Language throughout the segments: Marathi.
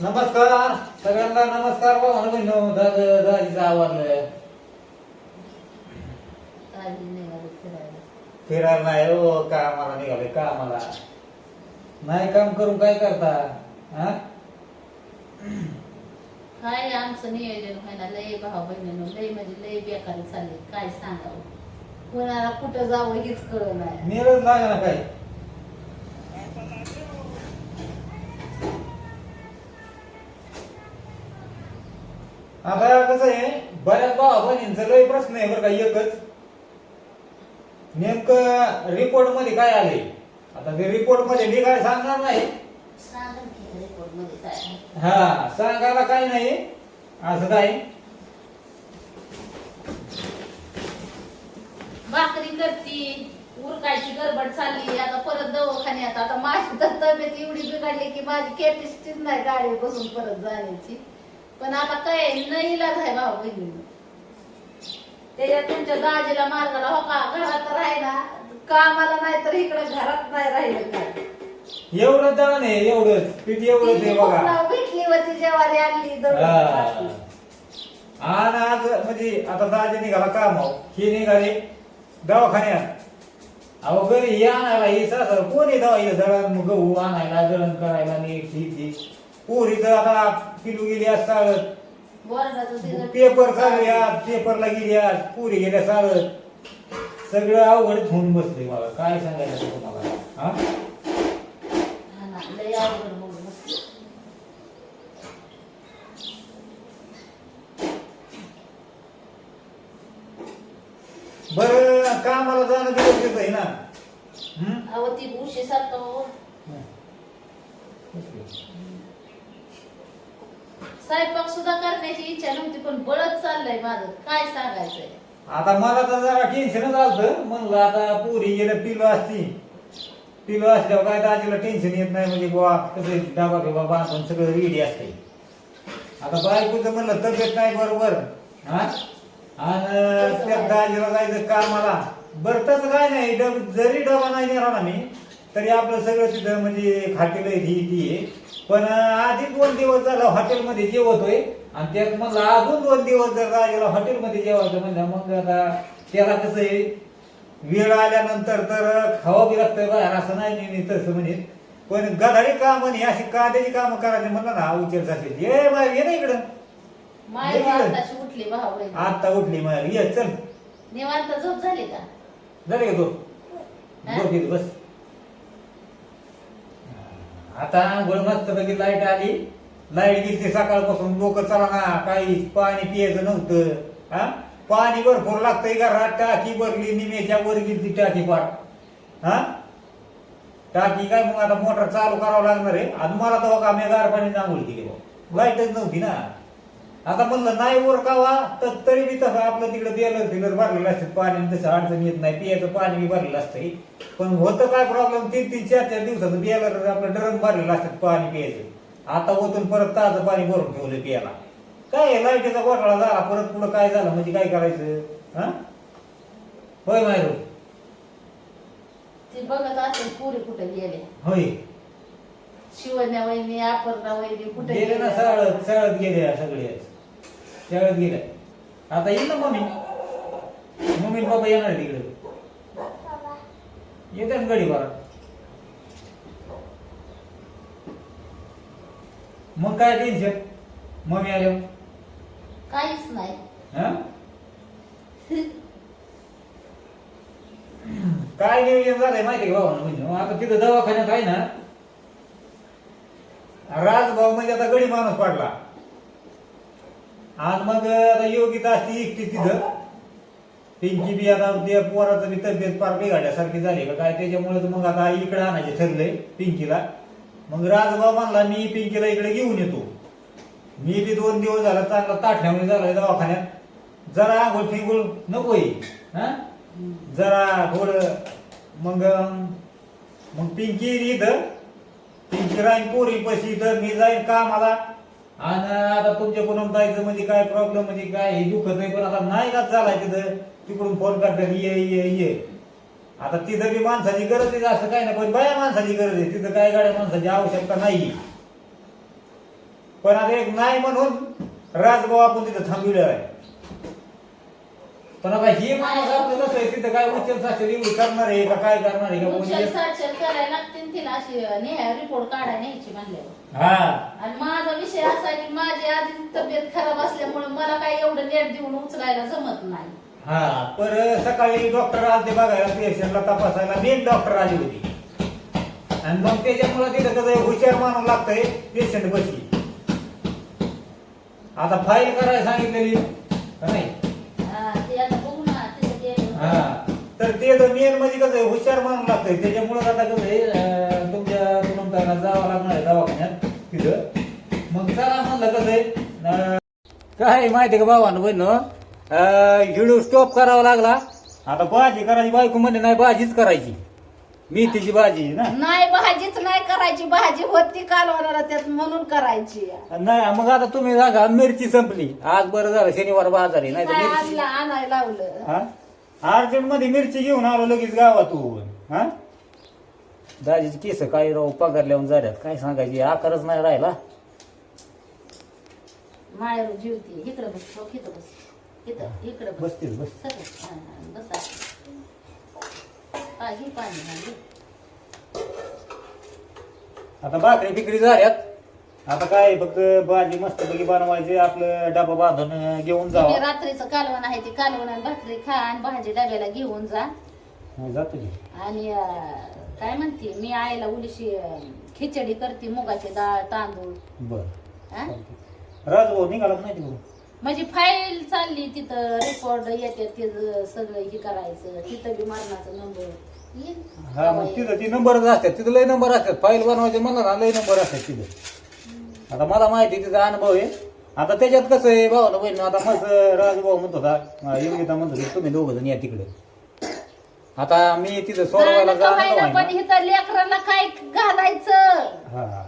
नमस्कार सगळ्यांना नमस्कार भाऊ बहिण दादा दाजीचं आवडलं फिरायला. नाही हो कामाला निघाले कामाला. नाही काम करून काय करता हा काय आमचं नियोजन व्हायला लय भाऊ बहिणीनं लय म्हणजे लय बेकारी चालली काय सांगावं. कोणाला कुठं जावं हेच कळ नाही. मिळत लागा ना काय आता कसं आहे बऱ्याच भावा बहिणींचा लय प्रश्न आहे बरं का एकच. नेमकं रिपोर्टमध्ये काय आले आता ते रिपोर्टमध्ये मी काय सांगणार नाही. सांगा काय हा सांगायला काय नाही. असं काय? भाकरी करती उरकायची गडबड चालली आता परत दवाखान्यात. आता माझी तर तब्येत एवढी बिघडली की माझी कॅपॅसिटीच नाही गाडी बसून परत जाण्याची. पण आता काय नाही इलाज आहे भाऊ बहिणीनं त्याच्यात तुमच्या दाजीला मार्गाला हो का? घरात राहिला. कामाला नाही तर इकडे घरात नाही राहिलं काय? एवढं दळण आहे एवढंच. पीठ एवढंच आहे बघा. पुन्हा भेटली होती जेवारी आणली दळून हा. आणि आज म्हणजे आता दाजी निघाला कामाव ही निघाली दवाखान्यात. अहो घरी या आणायला ही सासर कोणी दवाई दळण गहू आणायला दळण करायला नीट ही ती पोरी तर आता पिलू गेली आज चालत पेपर चालू आज पेपरला गेली आज पुरी गेल्या चालत सगळं अवघड होऊन बसले मला. काय सांगायचं तुम्हाला? हा? हा. बरं कामाला जाणं गरजेचं आहे ना? हं? अहो ती उशी सारखं हो. स्वयंपाक सुद्धा करण्याची इच्छा नव्हती पण बळच चाललंय माझं. काय सांगायचंय? आता मला तर जरा टेन्शनच आलत. म्हणलं आता पुरी गेलं पिलो असती. पिलो असल्यावर काय दाजीला टेन्शन येत नाही. म्हणजे बुवा कसं डाबा बिबा बांधून सगळं रेडी असते. आता बायकोचं म्हणलं तब्येत नाही बरोबर. हा? आणि त्या दाजीला जायचं कामाला बरं तसं काय नाही. डब जरी डबा नाही नेला ना मी तरी आपलं सगळं तिथं म्हणजे खाटेल ही ती आहे. पण आधी दोन दिवस झालं हॉटेलमध्ये जेवतोय. आणि त्यात मग अजून दोन दिवस जर राजाला हॉटेलमध्ये जेवायचं म्हणलं मग आता त्याला कसं आहे वेळ आल्यानंतर तर खावं बी लागतंय बाहेर असं नाही तसं म्हणे. पण गधाडी काम आणि अशी कांद्याची कामं करायची म्हणलं ना उचल जाते ये बाहेर ये ना इकडं. माय. आताशी उठली भाऊ. आता उठली बाहेर ये चल. निवांत झोप झाली का? झाले का तो? झोप इथं बस. आता आंघोळ मस्त पैकी लाइट आली. लाइट गेली सकाळपासून. लोक चला ना काही पाणी पियाचं नव्हतं. हा? पाणी भरपूर लागतंय घरात टाकी भरली निमेच्या वर गेली ती टाकी पाट हा? टाकी काय मग आता मोटर चालू करावं लागणार आहे. आणि मला तेव्हा का मी गार पाणी आंघोळ केली बुवा. लाईटच नव्हती ना. आता म्हणलं नाही वर कावा तर तरी बी तसं आपलं तिकडे बेलर फिलर भरलेलं असतं. पाणी तसं अडचण येत नाही. पियाचं पाणी बी भरलेलं असतं. पण होतं काय प्रॉब्लेम तीन तीन चार चार दिवसाचं बेलर आपलं ड्रम भरलेलं असतं पाणी प्यायचं आता ओतून परत ताजं पाणी भरून ठेवलं प्यायला काय आहे, लाईटीचा घोटाळा झाला? परत पुढं काय झालं? म्हणजे काय करायचं? हा? होय मायरू? ती बघत असेल पुरी कुठे गेले. होय. शिवण्या वहिनी अपर्णा वहिनी कुठे गेले ना सळत सळत गेले सगळे. सळत गेले. आता येईल ना मम्मी. मम्मी बाबा येणार तिकडे. येते ना गडी बरा मग काय टेन्शन मम्मी आल्या. काहीच नाही. हा? काय नियोजन झालंय माहिती का भाऊ म्हणजे? आता तिथं दवाखान्यात आहे ना. राजभाऊ म्हणजे आता गडी माणूस पडला. आणि मग आता योगित असती एकटी तिथं. पिंकी बी आता त्या पोराचं बी तब्येत फार बिघाडल्यासारखी झाली का काय त्याच्यामुळे मग आता इकडे आणायचे ठरलंय पिंकीला. मग राजभाऊ म्हणला मी पिंकीला इकडे घेऊन येतो. मी बी दोन दिवस झाला चांगला ताठण्यामुळे झालाय दवाखान्यात. जरा आंघोळ फिंगोळ नकोय हा? जरा थोडं मग मग पिंकी इथं. पिंकी राहीन पोरी पशी इथं मी जाईन कामाला. आणि आता तुमच्या कोणाला जायचं म्हणजे काय प्रॉब्लेम म्हणजे काय? हे दुखत नाही पण आता नाही का चालाय तिथं? तिकडून फोन करतात ये ये ये. आता तिथं बी माणसाची गरज आहे असं काय नाही पण बाया माणसाची गरज आहे. तिथं काय गाड्या माणसाची आवश्यकता नाही. पण आता एक नाही म्हणून राजभाऊ आपण तिथं थांबविलेला आहे. पण आता हे माणूस आपलं कसं आहे तिथं काय उचल साचल एवढी करणार आहे का काय करणार आहे का कोणी उचल साचल करायला लागतील तिला अशी न्याय रिपोर्ट काढायला न्यायची म्हणल्यावर. हा. आणि माझा विषय असा आहे की माझी आधीच तब्येत खराब असल्यामुळे मला काय एवढं नेट देऊन उचलायला जमत नाही. हा पर सकाळी डॉक्टर आले बघायला पेशंटला तपासायला मेन डॉक्टर आली होती. आणि मग त्याच्यामुळे तिथं कसं आहे, हुशार मानून लागतंय पेशंट बसली. आता फाईल करायला सांगितलेली का नाही? मेन म्हणजे कसं आहे, हुशार मानून लागतंय. त्याच्यामुळे आता कसं आहे अं, तुमच्या कुटुंबाला जावं लागणार आहे दवाखान्यात तिथं. मग चला म्हणलं कसं आहे अं, काय आहे माहिती आहे का भावानं बहिण? व्हिडिओ स्टॉप करावा लागला. आता भाजी करायची बायको म्हणजे नाही भाजीच करायची. मेथीची भाजी ना. नाही भाजीच नाही करायची. भाजी होती कालवणाला त्यात म्हणून करायची. नाही मग आता तुम्ही सांगा मिरची संपली. आज बरं झालं शनिवार बाजार आहे नाही तर काय मिरची. आणला आणायला लावलं. हा? अर्जंटमध्ये मिरची घेऊन आलो लगेच गावातून. हा? दाजीची केस काय राहू पगार लिहून झाल्यात. काय सांगायची? आकारच नाही राहिला. माळ्यावर जीवती इकडं बस हो, इथं बस. इथं इकडं बस. बसतील बस. सरळ. हा, हा, बसा. हा, घे पाणी हा, घे. आता भाकरी बिकरी झाल्यात. आता काय फक्त भाजी मस्त पैकी बनवायची आपलं डबा बांधून घेऊन तुम्ही जावा रात्रीचं कालवण आहे ते कालवण आणि भाकरी खा आणि भाजी डब्याला घेऊन जा. जातो की. आणि अं, काय म्हणते मी आईला उलीशी अं, खिचडी करते मुगाची डाळ तांदूळ. बर. हा? राजभाऊ निघालाच नाही तिकडून? माझी फाईल चालली तिथं रेकॉर्ड येते ते ज- सगळं हे करायचं तिथं बी मरणाचा नंबर. हा मग तिथं ती नंबरच असतात तिथं लय नंबर असतात. फाईल बनवायचे म्हणलं ना लय नंबर असतात तिथं. आता मला माहिती तिचा अनुभव आहे. आता त्याच्यात कसं आहे भाऊ बहीण आता मस्त राजभाऊ म्हणत होता योगिता म्हणत होती तुम्ही दोघ जण या तिकडे. आता मी तिथं सोडवायला जाणार पण लेकराला काय घालायचं? हा.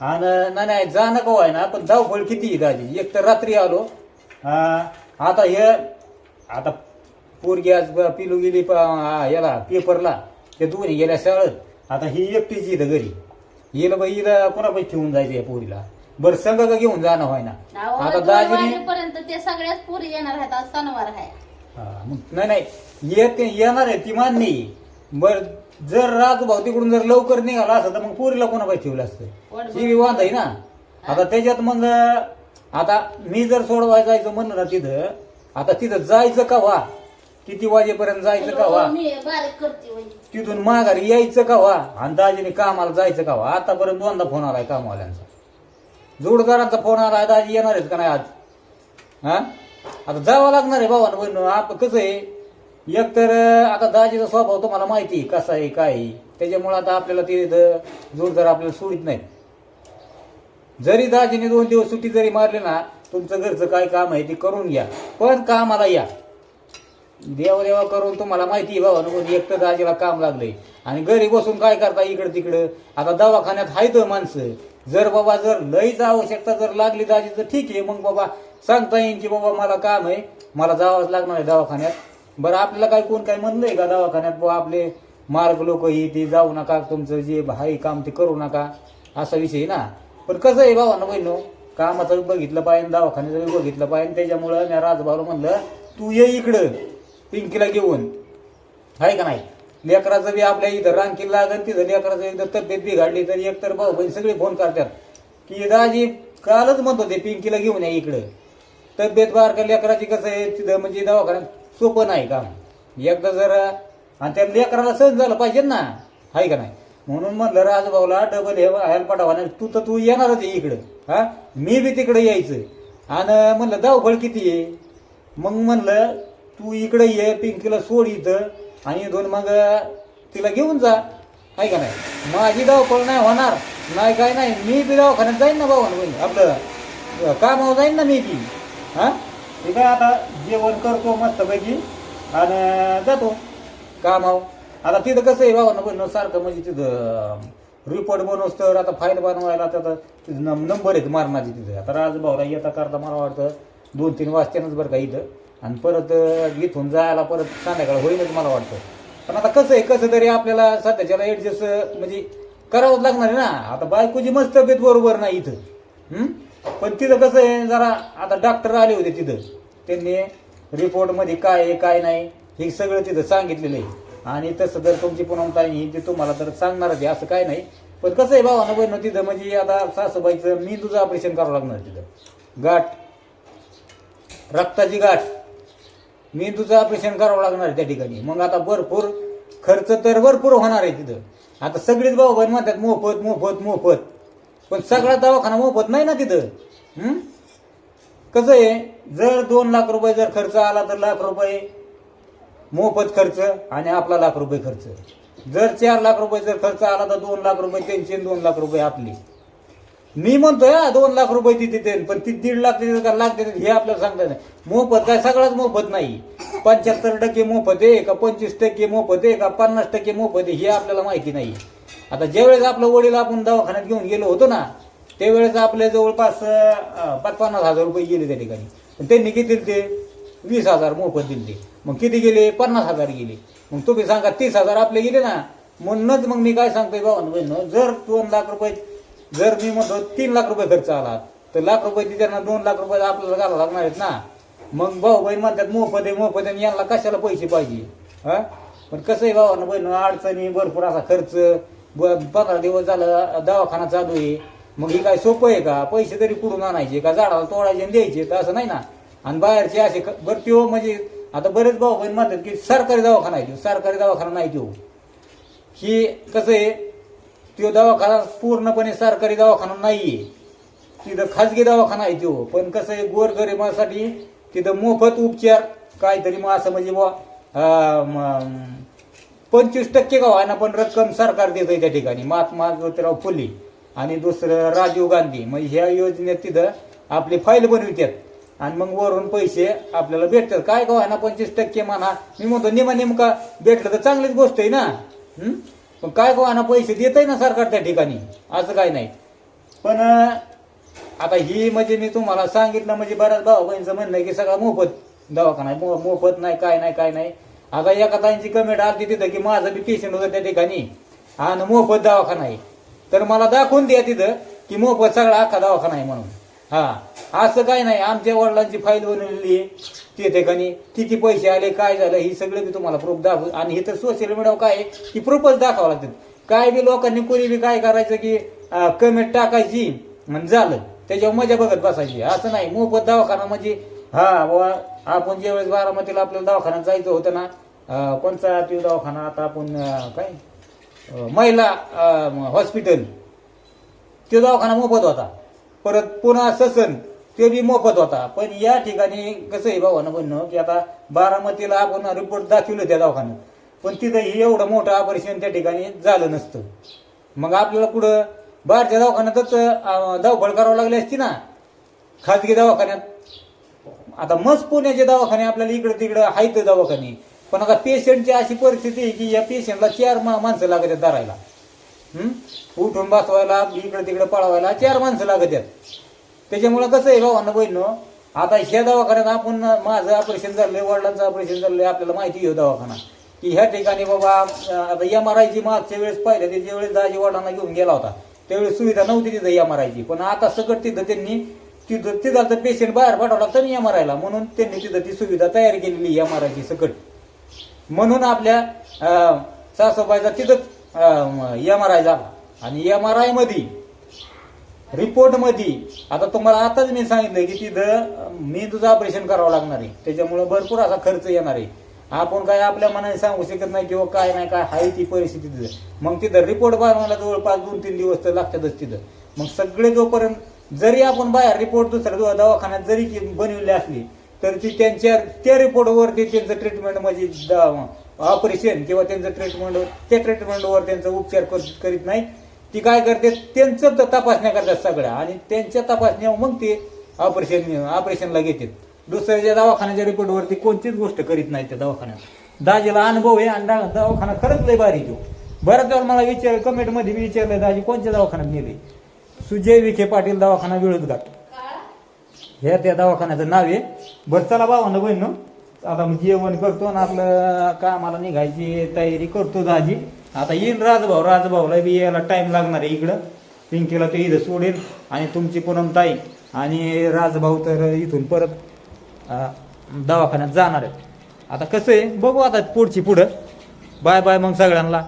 आणि नाही नाही जाणं का आहे ना पण धावपळ किती आहे दाजी? एक तर रात्री आलो. हा, आता हे आता पोरगी आज ब- पिलू गेली प- याला पेपरला ते दोन्ही गेल्या शाळेत. आता ही एकटीच इथं घरी. हिला बाई हिला कोणापाशी ठेवून जायचं या पोरीला? बरं संघ का घेऊन जाणं व्हाय ना अहो, आता दोन दाजीने वाजेपर्यंत ते सगळ्याच पुरी येणार आहेत आज सणवार आहे. हा, मग नाही नाही. येत येणार आहे ती मान्य आहे. बर जर राजू भाऊ तिकडून जर लवकर निघाला असतं तर मग पोरीला कोणापाशी ठेवलं असतं? ती बी वांद आहे ना? आता त्याच्यात मग आता मी जर सोडवायला जायचं म्हणलं ना तिथं आता तिथं जायचं का वा? किती वाजेपर्यंत जायचं का वा? मी बारीक करते वही. तिथून माघारी यायचं का वा? आणि दाजीने कामाला जायचं का वा? आतापर्यंत दोनदा फोन आलाय कामवाल्यांचा. जोडदारांचा फोन आलाय दाजी येणार आहेत का नाही आज? हा? आता जावं लागणार आहे भावानं बहिण आप कसं आहे? एक तर आता दाजीचा स्वभाव तुम्हाला माहिती आहे कसा आहे काय आहे. त्याच्यामुळे आता आपल्याला ते इथं जोडदार आपल्याला सोडित नाहीत. जरी दाजीने दोन दिवस सुट्टी जरी मारली ना तुमचं घरचं काय काम आहे ते करून घ्या. पण कामाला या. देवा देवा करून तुम्हाला माहिती आहे बाबा एक तर दाजीला काम लागलंय. आणि घरी बसून काय करता इकडं तिकडं? आता दवाखान्यात आहेत माणसं. जर बाबा जर लईच आवश्यकता जर लागली दाजी तर ठीक आहे. मग बाबा सांगता येईल की बाबा मला काम आहे. मला जावंच लागणार आहे दवाखान्यात. बरं आपल्याला काय कोण काय म्हणलंय का दवाखान्यात? बाबा आपले मार्ग लोक ही ते जाऊ नका तुमचं जे आहे काम ते करू नका. असा विषय आहे ना. पण कसं आहे बाबा ना बहिणो कामाचं बघितलं पाहिजे दवाखान्याचं बघितलं पाहिजे. त्याच्यामुळं मी राजभाऊला म्हणलं तू ये इकडं. पिंकीला घेऊन. आहे का नाही? लेकराचं बी आपल्या इथं रांकीला लागत तिथं लेकराचं एकदा तब्येत बिघडली तर एक तर भाऊ बहीण सगळे फोन करतात. की दाजी कालच म्हणतो ते पिंकीला घेऊन या इकडं. तब्येत बारका लेकराची कसं आहे? तिथं म्हणजे दवाखान्यात सोपं नाही काम. एकदा जर आणि त्या लेकराला सहन झालं पाहिजे ना. आहे का नाही? म्हणून म्हणलं राजभाऊला डबल हे व्हायला पटावा नाही तू तर तू येणारच आहे इकडं. हा? मी बी तिकडे यायचं. आणि म्हणलं धावपळ किती आहे? मग म्हणलं तू इकडे ये पिंकीला सोड इथं आणि दोन मग तिला घेऊन जा. आहे का नाही? माझी धावपळ नाही होणार. नाही काय नाही मी बी दवाखान्यात जाईन ना भाऊ बहिणी आपलं कामावर जाईन ना मी बी. हा? ठीक आहे आता जेवण करतो मस्तपैकी आणि जातो. कामावर. आता तिथं कसं आहे बाबा बहिण सारखं म्हणजे तिथं रिपोर्ट बनवस तर आता फाईल बनवायला आता तिथं नंबर आहेत मारणाचे तिथे. आता राजभाऊला येता करता मला वाटतं दोन तीन वाजतानच बरं का इथं. आणि परत इथून जायला परत संध्याकाळ होईलच मला वाटतं. पण आता कसं आहे कसं तरी आपल्याला सध्याच्याला ऍडजस्ट म्हणजे करावंच लागणार आहे ना. आता बायकोची मस्त तब्येत बरोबर नाही इथं. पण तिथं कसं आहे जरा आता डॉक्टर आले होते तिथं. त्यांनी रिपोर्टमध्ये काय आहे काय नाही हे सगळं तिथं सांगितलेलं आहे. आणि तसं जर तुमची पुनमताई ते तुम्हाला तर सांगणारच आहे असं काय नाही. पण कसं आहे भावानं बहिणं तिथं म्हणजे आता सासूबाईचं मी तुझं ऑपरेशन करावं लागणार तिथं. गाठ. रक्ताची गाठ. मेंदूचं ऑपरेशन करावं लागणार आहे त्या ठिकाणी. मग आता भरपूर खर्च तर भरपूर होणार आहे तिथं. आता सगळीच भाऊ म्हणतात मोफत मोफत मोफत. पण सगळा दवाखाना मोफत नाही ना तिथं? कसं आहे? जर दोन लाख रुपये जर खर्च आला तर लाख रुपये मोफत खर्च आणि आपला लाख रुपये खर्च. जर चार लाख रुपये जर खर्च आला तर दोन लाख रुपये त्यांचे दोन लाख रुपये आपले. मी म्हणतोय हा दोन लाख रुपये तिथे देते पण ती दीड लाख देते का लाख देते हे आपल्याला सांगता नाही. मोफत काय सगळाच मोफत नाही. पंच्याहत्तर टक्के मोफत आहे का पंचवीस टक्के मोफत आहे का पन्नास टक्के मोफत आहे हे आपल्याला माहिती नाही. आता ज्यावेळेस आपलं वडील आपण दवाखान्यात घेऊन गेलो होतो ना त्यावेळेस आपल्या जवळपास अं, पाच पन्नास हजार रुपये गेले त्या ठिकाणी. पण त्यांनी किती दिले ते? वीस हजार मोफत दिले मग किती गेले? पन्नास हजार गेले. मग तुम्ही सांगा तीस हजार आपले गेले ना. म्हणूनच मग मी काय सांगतोय भावानं जर दोन लाख रुपये जर मी म्हणतो तीन लाख रुपये खर्च आला तर लाख रुपये ती त्यांना दोन लाख रुपये आपल्याला घालावं लागणार आहेत ना. मग भाऊ बहीण म्हणतात मोफत आहे मोफत आहे आणि यांना कशाला पैसे पाहिजे? हा? पण कसं आहे भावानं बहीण अडचणी भरपूर असा खर्च. ब- पंधरा दिवस झालं दवाखाना चालू आहे. मग हे काय सोपं आहे का? पैसे तरी कुठून आणायचे का? झाडाला तोडायचे आणि द्यायचे तर असं नाही ना. आणि बाहेरचे असे ख- बरं त्यो हो, म्हणजे आता बरेच भाऊ बहीण म्हणतात की सरकारी दवाखाना आहे सरकारी दवाखाना नाही तो. ही कसं आहे तो दवाखाना पूर्णपणे सरकारी दवाखाना नाहीये. तिथं खाजगी दवाखाना आहे तो पण कसं आहे गोरगरिबासाठी तिथं मोफत उपचार काहीतरी मग असं म्हणजे बुवा, पंचवीस टक्के का व्हायना पण रक्कम सरकार देतंय त्या ठिकाणी. महात्मा ज्योतिराव फुले आणि दुसरं राजीव गांधी. मग ह्या योजनेत तिथं आपली फाईल बनवितात आणि मग वरून पैसे आपल्याला भेटतात. काय का व्हायना पंचवीस टक्के म्हणा. मी म्हणतो निमा नेमका भेटलं तर चांगलीच गोष्ट आहे ना? पण काय का व्हायना पैसे देत आहे ना सरकार त्या ठिकाणी? असं काय नाही. पण आता ही म्हणजे मी तुम्हाला सांगितलं म्हणजे बऱ्याच भाऊ बहिणीचं म्हणणं आहे की सगळा मोफत दवाखाना आहे मो- मोफत नाही काय नाही काय नाही. आता एका ताईंची कमेंट आली तिथं की माझं बी पेशंट होतं त्या ठिकाणी. आणि मोफत दवाखाना आहे. तर मला दाखवून द्या तिथं की मोफत सगळा अख्खा दवाखाना आहे म्हणून. हां. असं काय नाही आमच्या वडिलांची फाईल बनवलेली आहे. ते ठिकाणी किती पैसे आले काय झालं ही सगळं मी तुम्हाला प्रूफ दाखवू आणि हे तर सोशल मीडियावर काय आहे की प्रूफच दाखवावं लागतात. काय बी लोकांनी कोणी बी काय करायचं की कमेंट टाकायची म्हणजे झालं. त्याच्यावर मजा बघत बसायची. असं नाही मोफत दवाखाना म्हणजे हा बाबा आपण ज्यावेळेस बारामतीला आपल्याला दवाखान्यात जायचं होतं ना कोणता कोणचा तो दवाखाना आता आपण काय? महिला हॉस्पिटल तो दवाखाना मोफत होता. परत पुन्हा ससन. ते बी मोफत होता. पण या ठिकाणी कसं आहे भावानं म्हणणं की आता बारामतीला आपण रिपोर्ट दाखवलं त्या दवाखान्यात. पण तिथं एवढं मोठं ऑपरेशन त्या ठिकाणी झालं नसतं. मग आपल्याला कुठं? बाहेरच्या दवाखान्यातच धावपळ करावं लागली असती ना. खाजगी दवाखान्यात. आता मस्त पुण्याचे दवाखाने आपल्याला इकडं तिकडं आहेत दवाखाने. पण आता पेशंटची अशी परिस्थिती आहे की या पेशंटला चार मा- माणसं लागत आहेत धरायला उठून बसवायला इकडं तिकडं पळवायला चार माणसं लागत आहेत त्याच्यामुळं कसं आहे भावानं बहिणं आता ह्या दवाखान्यात आपण माझं ऑपरेशन झालंय वडिलांचं ऑपरेशन झालंय आपल्याला माहिती घेऊ दवाखाना. की ह्या ठिकाणी बाबा आता एम आर आयची मागच्या वेळेस पाहिलं त्याच्या वेळेस दाजी वडिलांना घेऊन गेला होता त्यावेळेस सुविधा नव्हती तिथं एम आर आयची पण आता सकट तिथं त्यांनी तिथं तिथं तर पेशंट बाहेर पाठवला लागतं एम आर आयला म्हणून त्यांनी तिथं ती सुविधा तयार केलेली एम आर आयची सकट. म्हणून आपल्या सासूबाईचा तिथंच एम आर आय झाला. आणि एम आर आय रिपोर्टमध्ये रिपोर्टमध्ये आता तुम्हाला आताच मी सांगितलं की तिथं मेंदूचं मी तुझं ऑपरेशन करावं लागणार आहे. त्याच्यामुळे भरपूर असा खर्च येणार आहे. आपण काय आपल्या मनाने सांगू शकत नाही किंवा काय नाही काय आहे ती परिस्थिती तिथं. मग तिथं रिपोर्ट बनवायला जवळपास दोन तीन दिवस तर लागतातच तिथं. मग सगळे जोपर्यंत जरी आपण बाहेर रिपोर्ट दुसऱ्या दवाखान्यात जरी ती बनविली असली तर ती त्यांच्या त्या रिपोर्टवरती त्यांचं ट्रीटमेंट म्हणजे ऑपरेशन किंवा त्यांचं ट्रीटमेंट त्या ट्रीटमेंटवर त्यांचा उपचार करीत नाही ती काय करते? त्यांचं त- तपासण्या करतात सगळ्या. आणि त्यांच्या तपासण्या मग ते ऑपरेशन ऑपरेशनला घेतात दुसऱ्याच्या दवाखान्याच्या रिपोर्टवरती कोणतीच गोष्ट करीत नाही त्या दवाखान्यात. दाजीला अनुभव आहे आणि दवाखाना खरंच लय भारी तो. बऱ्याच वेळा मला विचार कमेंटमध्ये मी विचारलं दाजी कोणत्या दवाखान्यात नेले? सुजय विखे पाटील दवाखाना विळद घाट हे त्या दवाखान्याचं नाव आहे. बरं चला भावानं बहिण आता जेवण करतो आणि आपलं कामाला निघायची तयारी करतो दाजी. आता येईन राजभाऊ राजभाऊला बी यायला टाईम लागणार आहे इकडं. पिंकीला ते इथं सोडेल. आणि तुमची पूनम ताई आणि राजभाऊ तर इथून परत दवाखान्यात जाणार आहे आता कसं आहे बघू आता पुढची पुढं. बाय बाय मग सगळ्यांना.